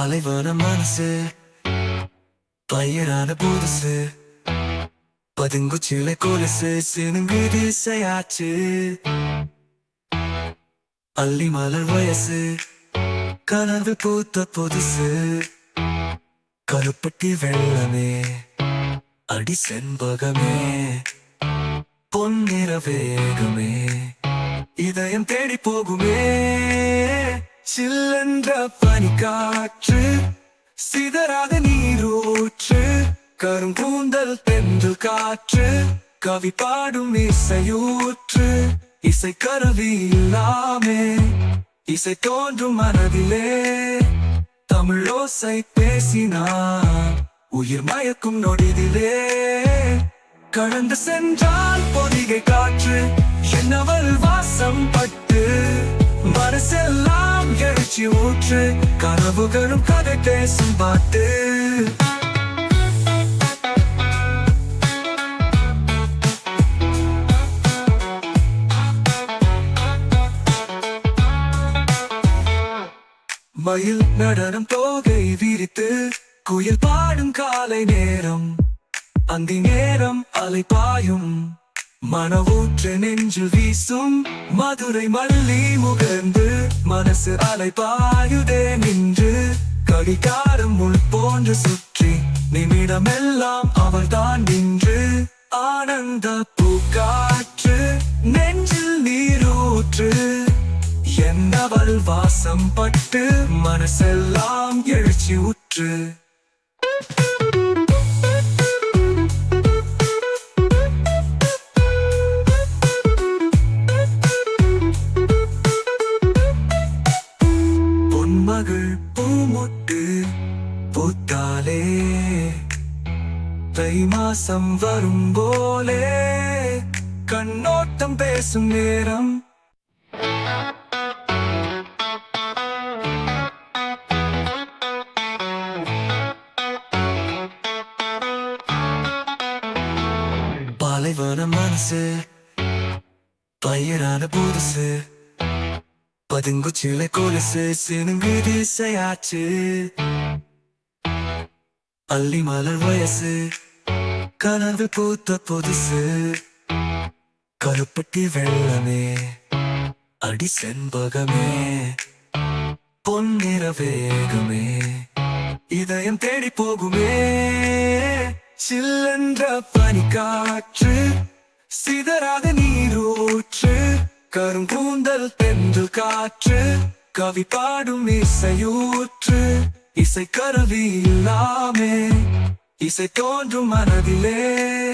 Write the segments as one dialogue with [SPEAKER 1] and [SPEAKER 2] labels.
[SPEAKER 1] பாலைவன மனசு. பயிரான புதுசு. பதுங்குச்சில கொலுசு சினுங்குது செய்யாச்சு அள்ளி மலர் வயசு. கனவு பூத்த புதுசு. கருப்பட்டி வெள்ளமே. அடி செண்பகமே. பொன்னிற வேகமே. இதயம் தேடி போகுமே. சில்லென்ற பனிக்காற்று சிதறாத நீரூற்று கருங்கூந்தல் தென்று காற்று கவி பாடும் இசையூற்று இசை கருவி இல்லாமே இசை தோன்றும் மனதிலே தமிழோசை பேசினார் உயிர் மயக்கும் நொடிதிலே. கடந்து சென்றால் பொதிகை காற்று என்னவள் வாசம் பட்டு மனசெல்லாம் ஊற்று கனவுகளும் கதை பேசும் பாட்டு. மயில் நடனம் தோகை விரித்து குயில் பாடும் காலை நேரம். அந்தி நேரம் அலை பாயும். மனவூற்று நெஞ்சு வீசும் மதுரை மல்லி முகர்ந்து மனசு அலை பாயுதே நின்று கடிகாரம் முள் போன்று சுற்றி நிமிடமெல்லாம் அவள் தான் நின்று. ஆனந்த பூக்காற்று நெஞ்சில் நீரூற்று. என்னவள் வாசம் பட்டு மனசெல்லாம் எழுச்சி உற்று. பூமுட்டு பூத்தாலே தை மாசம் வரும் போலே கண்ணோட்டம் பேசும் நேரம். பாலைவன மனசு பயிரான புதுசு. பதுங்குச்சில கொலுசு சினுங்குது செய்யாச்சு அள்ளி மலர் வயசு கனவு பூத்த புதுசு. கருப்பட்டி வெள்ளமே அடி செண்பகமே. பொன்னிற வேகமே இதயம் தேடி போகுமே. சில்லென்ற பனிக்காற்று சிதறாத நீரூற்று கருங்கூந்தல் பெண்கள் காற்று கவி பாடும் இசையூற்று. இசை கருவி இல்லாமே இசை தோன்றும் மனதிலே.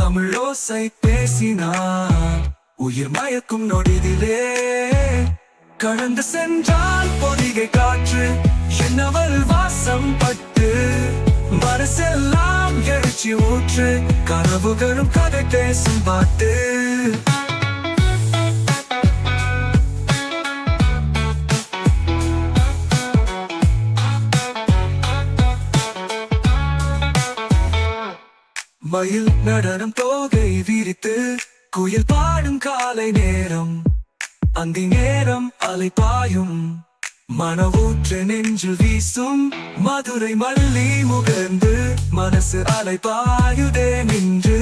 [SPEAKER 1] தமிழோசை பேசினார் உயிர் மயக்கும் நொடிதிலே. கடந்து சென்றால் பொதிகை காற்று என்னவள் வாசம் பட்டு. மனசெல்லாம் எழுச்சி ஊற்று கனவுகளும் கதை பேசும் பாட்டு. மயில் நடனம் தோகை விரித்து குயில் பாடும் காலை நேரம். அந்தி நேரம் அலை பாயும். மனவூற்று நெஞ்சில் வீசும் மதுரை மல்லி முகர்ந்து மனசு அலை பாயுதே நின்று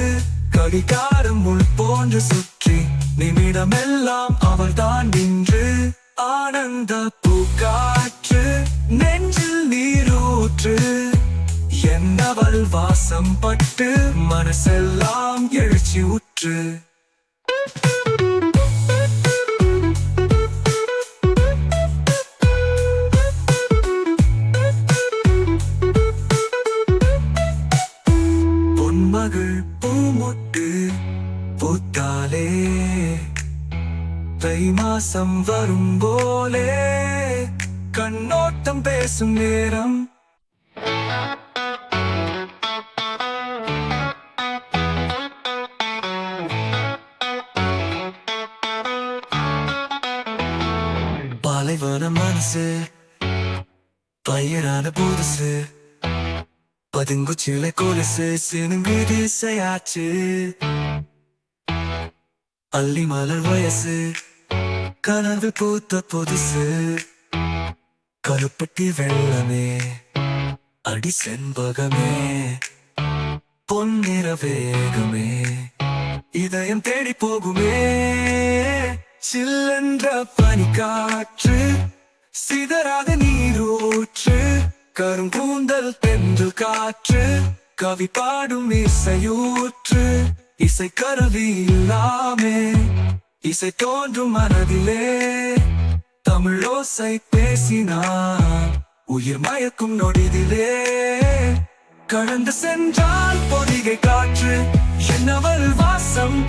[SPEAKER 1] கடிகாரம் முள் போன்று சுற்றி நிமிடமெல்லாம் அவள் தான் நின்று. ஆனந்த பூக்காற்று என்னவள் வாசம் பட்டு மனசெல்லாம் எழுச்சி உற்று. பொன்மகள் பூமொட்டு பூத்தாலே தை மாசம் வரும் போலே கண்ணோட்டம் பேசும் நேரம் மனசு. பயிரான புதுசு. பதுங்குச்சில கொலுசு. சினுங்குது திசையாச்சு அள்ளி மலர் வயசு. கனவு பூத்த புதுசு. கருப்பட்டி வெள்ளமே. அடி செண்பகமே. பொன்னிற வேகமே. இதயம் தேடி போகுமே. சில்லென்ற பனிக்காற்று. சிதறாத நீரூற்று கரும்பூந்தல் தென்றல் காற்று கவி பாடும் இசையூற்று. இசை கருவி இல்லாமே இசை தோன்றும் மனதிலே. தமிழோசை பேசினார் உயிர் மயக்கும் நொடிதிலே. கடந்து சென்றால் பொதிகை காற்று என்னவள் வாசம்?